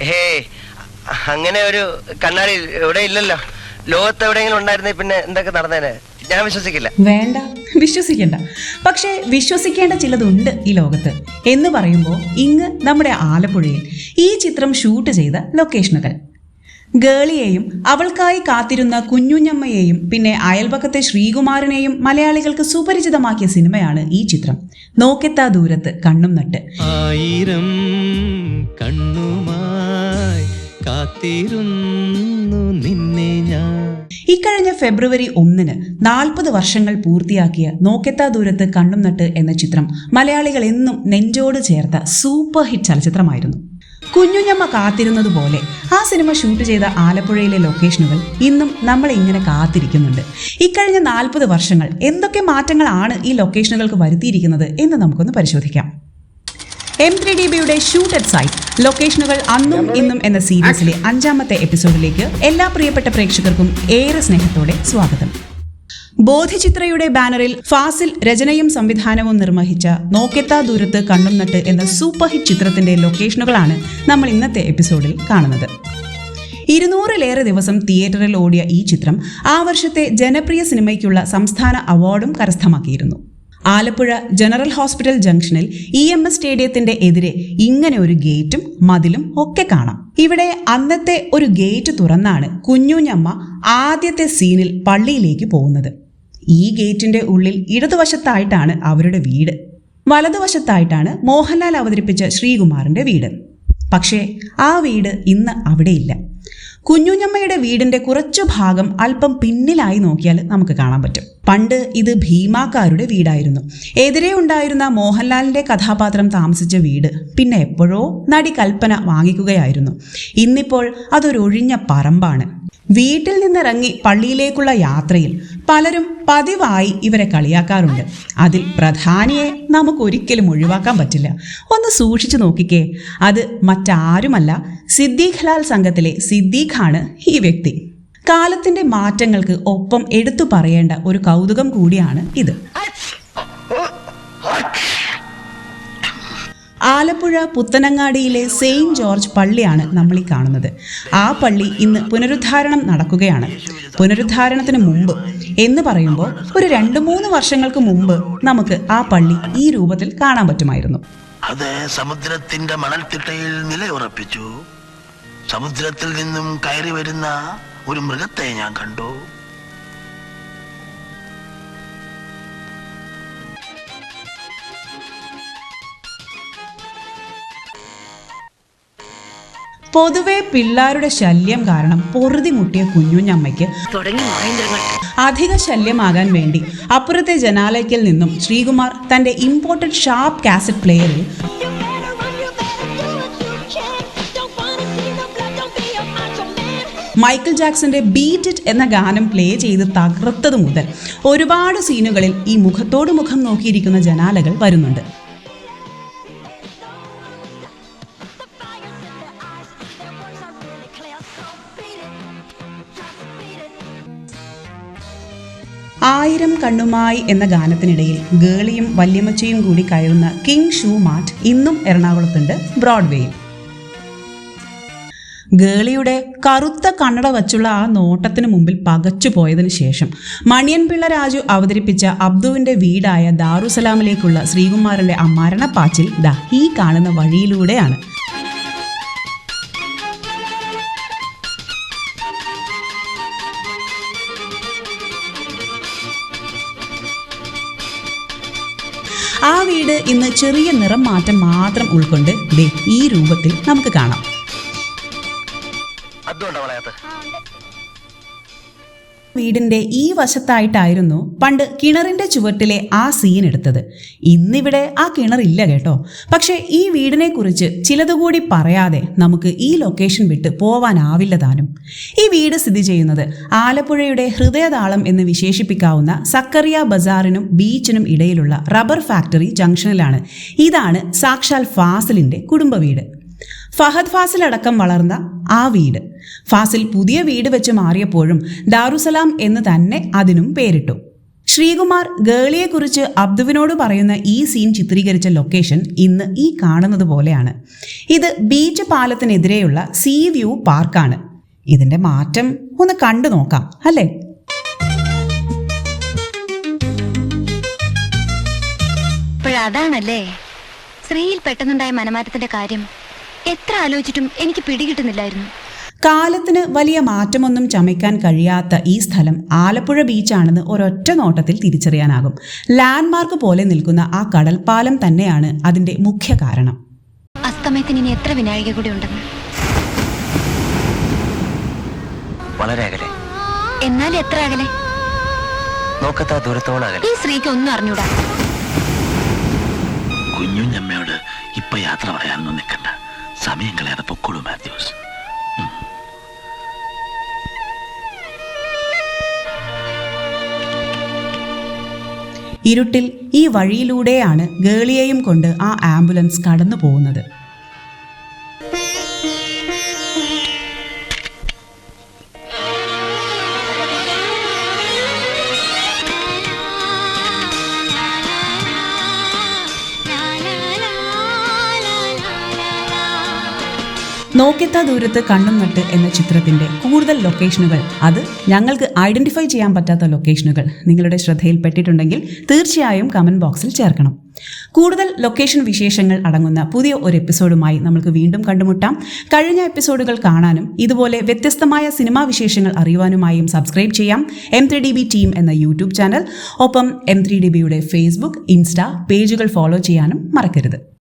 ഹേ അങ്ങനെ ഒരു കണ്ണാടി ഇവിടെ ഇല്ലല്ലോ. ലോകത്ത് എവിടെയെങ്കിലും ഉണ്ടായിരുന്നേ പിന്നെ എന്തൊക്കെ നടന്നേനെ? ഞാൻ വിശ്വസിക്കില്ല. വേണ്ട വിശ്വസിക്കണ്ട. പക്ഷേ വിശ്വസിക്കേണ്ട ചിലതുണ്ട് ഈ ലോകത്ത്. എന്ന് പറയുമ്പോൾ ഇങ്ങ് നമ്മുടെ ആലപ്പുഴയിൽ ഈ ചിത്രം ഷൂട്ട് ചെയ്ത ലൊക്കേഷനുകൾ ഗേളിയെയും അവൾക്കായി കാത്തിരുന്ന കുഞ്ഞുഞ്ഞമ്മയെയും പിന്നെ അയൽപക്കത്തെ ശ്രീകുമാരനെയും മലയാളികൾക്ക് സുപരിചിതമാക്കിയ സിനിമയാണ് ഈ ചിത്രം. നോക്കെത്താ ദൂരത്ത് കണ്ണും നട്ട്. ആയിരം കണ്ണുമായി കാത്തിരുന്നു നിന്നെ ഞാൻ. ഇക്കഴിഞ്ഞ ഫെബ്രുവരി ഒന്നിന് നാൽപ്പത് വർഷങ്ങൾ പൂർത്തിയാക്കിയ നോക്കെത്താ ദൂരത്ത് കണ്ണും നട്ട് എന്ന ചിത്രം മലയാളികൾ എന്നും നെഞ്ചോട് ചേർത്ത സൂപ്പർ ഹിറ്റ് ചലച്ചിത്രമായിരുന്നു. കുഞ്ഞുഞ്ഞമ്മ കാത്തിരുന്നത് പോലെ ആ സിനിമ ഷൂട്ട് ചെയ്ത ആലപ്പുഴയിലെ ലൊക്കേഷനുകൾ ഇന്നും നമ്മൾ ഇങ്ങനെ കാത്തിരിക്കുന്നുണ്ട്. ഇക്കഴിഞ്ഞ നാൽപ്പത് വർഷങ്ങൾ എന്തൊക്കെ മാറ്റങ്ങളാണ് ഈ ലൊക്കേഷനുകൾക്ക് വരുത്തിയിരിക്കുന്നത് എന്ന് നമുക്കൊന്ന് പരിശോധിക്കാം. എം ത്രീ ഡി ബിയുടെ ഷൂട്ട് അറ്റ് സൈറ്റ് ലൊക്കേഷനുകൾ അന്നും ഇന്നും എന്ന സീരീസിലെ അഞ്ചാമത്തെ എപ്പിസോഡിലേക്ക് എല്ലാ പ്രിയപ്പെട്ട പ്രേക്ഷകർക്കും ഏറെ സ്നേഹത്തോടെ സ്വാഗതം. ബോധിചിത്രയുടെ ബാനറിൽ ഫാസിൽ രചനയും സംവിധാനവും നിർവഹിച്ച നോക്കെത്താ ദൂരത്ത് കണ്ണും നട്ട് എന്ന സൂപ്പർ ഹിറ്റ് ചിത്രത്തിന്റെ ലൊക്കേഷനുകളാണ് നമ്മൾ ഇന്നത്തെ എപ്പിസോഡിൽ കാണുന്നത്. ഇരുന്നൂറിലേറെ ദിവസം തിയേറ്ററിൽ ഓടിയ ഈ ചിത്രം ആ വർഷത്തെ ജനപ്രിയ സിനിമയ്ക്കുള്ള സംസ്ഥാന അവാർഡും കരസ്ഥമാക്കിയിരുന്നു. ആലപ്പുഴ ജനറൽ ഹോസ്പിറ്റൽ ജംഗ്ഷനിൽ ഇ എം എസ് സ്റ്റേഡിയത്തിന്റെ എതിരെ ഇങ്ങനെ ഒരു ഗേറ്റും മതിലും ഒക്കെ കാണാം. ഇവിടെ അന്നത്തെ ഒരു ഗേറ്റ് തുറന്നാണ് കുഞ്ഞുഞ്ഞമ്മ ആദ്യത്തെ സീനിൽ പള്ളിയിലേക്ക് പോകുന്നത്. ഈ ഗേറ്റിന്റെ ഉള്ളിൽ ഇടതുവശത്തായിട്ടാണ് അവരുടെ വീട്. വലതുവശത്തായിട്ടാണ് മോഹൻലാൽ അവതരിപ്പിച്ച ശ്രീകുമാറിന്റെ വീട്. പക്ഷേ ആ വീട് ഇന്ന് അവിടെയില്ല. കുഞ്ഞുഞ്ഞമ്മയുടെ വീടിന്റെ കുറച്ചു ഭാഗം അല്പം പിന്നിലായി നോക്കിയാൽ നമുക്ക് കാണാൻ പറ്റും. പണ്ട് ഇത് ഭീമാക്കാരുടെ വീടായിരുന്നു. എതിരെ ഉണ്ടായിരുന്ന മോഹൻലാലിന്റെ കഥാപാത്രം താമസിച്ച വീട് പിന്നെ എപ്പോഴോ നടി കൽപ്പന വാങ്ങിക്കുകയായിരുന്നു. ഇന്നിപ്പോൾ അതൊരൊഴിഞ്ഞ പറമ്പാണ്. വീട്ടിൽ നിന്നിറങ്ങി പള്ളിയിലേക്കുള്ള യാത്രയിൽ പലരും പതിവായി ഇവരെ കളിയാക്കാറുണ്ട്. അതിൽ പ്രധാനിയെ നമുക്ക് ഒരിക്കലും ഒഴിവാക്കാൻ പറ്റില്ല. ഒന്ന് സൂക്ഷിച്ചു നോക്കിക്കേ. അത് മറ്റാരുമല്ല സിദ്ദീഖ് ലാൽ സംഘത്തിലെ സിദ്ദീഖാണ് ഈ വ്യക്തി. കാലത്തിന്റെ മാറ്റങ്ങൾക്ക് ഒപ്പം എടുത്തു പറയേണ്ട ഒരു കൗതുകം കൂടിയാണ് ഇത്. ആലപ്പുഴ പുത്തനങ്ങാടിയിലെ സെയിന്റ് ജോർജ് പള്ളിയാണ് നമ്മൾ ഈ കാണുന്നത്. ആ പള്ളി ഇന്ന് പുനരുദ്ധാരണം നടക്കുകയാണ്. പുനരുദ്ധാരണത്തിന് മുമ്പ് എന്ന് പറയുമ്പോൾ ഒരു രണ്ട് മൂന്ന് വർഷങ്ങൾക്ക് മുമ്പ് നമുക്ക് ആ പള്ളി ഈ രൂപത്തിൽ കാണാൻ പറ്റുമായിരുന്നു. അത് സമുദ്രത്തിന്റെ മണൽത്തിട്ടയിൽ നിലയുറപ്പിച്ചു. സമുദ്രത്തിൽ നിന്നും കയറി വരുന്ന ഒരു മൃഗത്തെ ഞാൻ കണ്ടു. പൊതുവെ പിള്ളാരുടെ ശല്യം കാരണം പൊറുതി മുട്ടിയ കുഞ്ഞുഞ്ഞമ്മയ്ക്ക് അധിക ശല്യമാകാൻ വേണ്ടി അപ്പുറത്തെ ജനാലയ്ക്കൽ നിന്നും ശ്രീകുമാർ തന്റെ ഇമ്പോർട്ടഡ് ഷാർപ്പ് കാസറ്റ് പ്ലെയറിൽ. മൈക്കിൾ ജാക്സന്റെ ബീറ്റ് ഇറ്റ് എന്ന ഗാനം പ്ലേ ചെയ്ത് തകർത്തത് മുതൽ ഒരുപാട് സീനുകളിൽ ഈ മുഖത്തോട് മുഖം നോക്കിയിരിക്കുന്ന ജനാലകൾ വരുന്നുണ്ട് ആയിരം കണ്ണുമായി എന്ന ഗാനത്തിനിടയിൽ ഗേളിയും വല്യമ്മച്ചയും കൂടി കയറുന്ന കിങ് ഷൂ മാറ്റ് ഇന്നും എറണാകുളത്തുണ്ട് ബ്രോഡ്വേയിൽ. ഗേളിയുടെ കറുത്ത കണ്ണട വച്ചുള്ള ആ നോട്ടത്തിന് മുമ്പിൽ പകച്ചു പോയതിനു ശേഷം മണിയൻപിള്ള രാജു അവതരിപ്പിച്ച അബ്ദുവിന്റെ വീടായ ദാറുസലാമിലേക്കുള്ള ശ്രീകുമാറിന്റെ ആ മരണപ്പാച്ചിൽ ദാ ഈ കാണുന്ന വഴിയിലൂടെയാണ് വീട് ഇന്ന് ചെറിയ നിറം മാറ്റം മാത്രം ഉൾക്കൊണ്ട് ദേ ഈ രൂപത്തിൽ നമുക്ക് കാണാം. അതുകൊണ്ടാ വളയാത്ത? വീടിന്റെ ഈ വശത്തായിട്ടായിരുന്നു പണ്ട് കിണറിന്റെ ചുവട്ടിലെ ആ സീൻ എടുത്തത്. ഇന്നിവിടെ ആ കിണറില്ല കേട്ടോ. പക്ഷെ ഈ വീടിനെ കുറിച്ച് ചിലതുകൂടി പറയാതെ നമുക്ക് ഈ ലൊക്കേഷൻ വിട്ട് പോവാനാവില്ല താനും. ഈ വീട് സ്ഥിതി ചെയ്യുന്നത് ആലപ്പുഴയുടെ ഹൃദയതാളം എന്ന് വിശേഷിപ്പിക്കാവുന്ന സക്കറിയ ബസാറിനും ബീച്ചിനും ഇടയിലുള്ള റബ്ബർ ഫാക്ടറി ജംഗ്ഷനിലാണ്. ഇതാണ് സാക്ഷാൽ ഫാസിലിന്റെ കുടുംബ വീട്. ഫഹദ് ഫാസിൽ അടക്കം വളർന്ന ആ വീട്. ഫാസിൽ പുതിയ വീട് വെച്ച് മാറിയപ്പോഴും ദാറുസലാം എന്ന് തന്നെ അതിനും പേരിട്ടു. ശ്രീകുമാർ ഗേളിയെക്കുറിച്ച് അബ്ദുവിനോട് പറയുന്ന ഈ സീൻ ചിത്രീകരിച്ച ലൊക്കേഷൻ ഇന്ന് ഈ കാണുന്നത് പോലെയാണ്. ഇത് ബീച്ച് പാലത്തിനെതിരെയുള്ള സീ വ്യൂ പാർക്കാണ്. ഇതിന്റെ മാറ്റം ഒന്ന് കണ്ടു നോക്കാം അല്ലേ? അതാണല്ലേ? സ്ത്രീയിൽ പെട്ടെന്നുണ്ടായ മനമാറ്റത്തിന്റെ കാര്യം എത്ര ആലോചിച്ചിട്ടും എനിക്ക് പിടികിട്ടുന്നില്ലായിരുന്നു. കാലത്തിന് വലിയ മാറ്റമൊന്നും ചമയ്ക്കാൻ കഴിയാത്ത ഈ സ്ഥലം ആലപ്പുഴ ബീച്ചാണെന്ന് ഒരൊറ്റ നോട്ടത്തിൽ തിരിച്ചറിയാനാകും. ലാൻഡ്മാർക്ക് പോലെ നിൽക്കുന്ന ആ കടൽപ്പാലം തന്നെയാണ് അതിന്റെ മുഖ്യ കാരണം. അസ്തമയത്തിന് ഇനി എത്ര വിനാഴിക കൂടി ഉണ്ടെന്ന്? വളരെ അകലെ. എന്നാൽ എത്ര അകലെ? നോക്കത്താ ദൂരത്തോളം അകലെ. ഈ സ്ത്രീക്ക് ഒന്നും അറിഞ്ഞൂടാ. കുഞ്ഞുഞ്ഞമ്മയോട് ഇപ്പൊ യാത്ര പറയാനൊന്നും നിൽക്കണ്ട. സമയം കളയാതെ പൊക്കോളൂ മാത്യൂസ്. ഇരുട്ടിൽ ഈ വഴിയിലൂടെയാണ് ഗേളിയെയും കൊണ്ട് ആ ആംബുലൻസ് കടന്നു പോകുന്നത് നോക്കെത്താ ദൂരത്ത് കണ്ണും നട്ട് എന്ന ചിത്രത്തിന്റെ കൂടുതൽ ലൊക്കേഷനുകൾ. അത് ഞങ്ങൾക്ക് ഐഡന്റിഫൈ ചെയ്യാൻ പറ്റാത്ത ലൊക്കേഷനുകൾ. നിങ്ങളുടെ ശ്രദ്ധയിൽപ്പെട്ടിട്ടുണ്ടെങ്കിൽ തീർച്ചയായും കമന്റ് ബോക്സിൽ ചേർക്കണം. കൂടുതൽ ലൊക്കേഷൻ വിശേഷങ്ങൾ അടങ്ങുന്ന പുതിയ ഒരു എപ്പിസോഡുമായി നമുക്ക് വീണ്ടും കണ്ടുമുട്ടാം. കഴിഞ്ഞ എപ്പിസോഡുകൾ കാണാനും ഇതുപോലെ വ്യത്യസ്തമായ സിനിമാ വിശേഷങ്ങൾ അറിയുവാനുമായും സബ്സ്ക്രൈബ് ചെയ്യാം. M three D B team എന്ന യൂട്യൂബ് ചാനൽ. ഒപ്പം എം ത്രീ ഡി ബിയുടെ ഫേസ്ബുക്ക് ഇൻസ്റ്റ പേജുകൾ ഫോളോ ചെയ്യാനും മറക്കരുത്.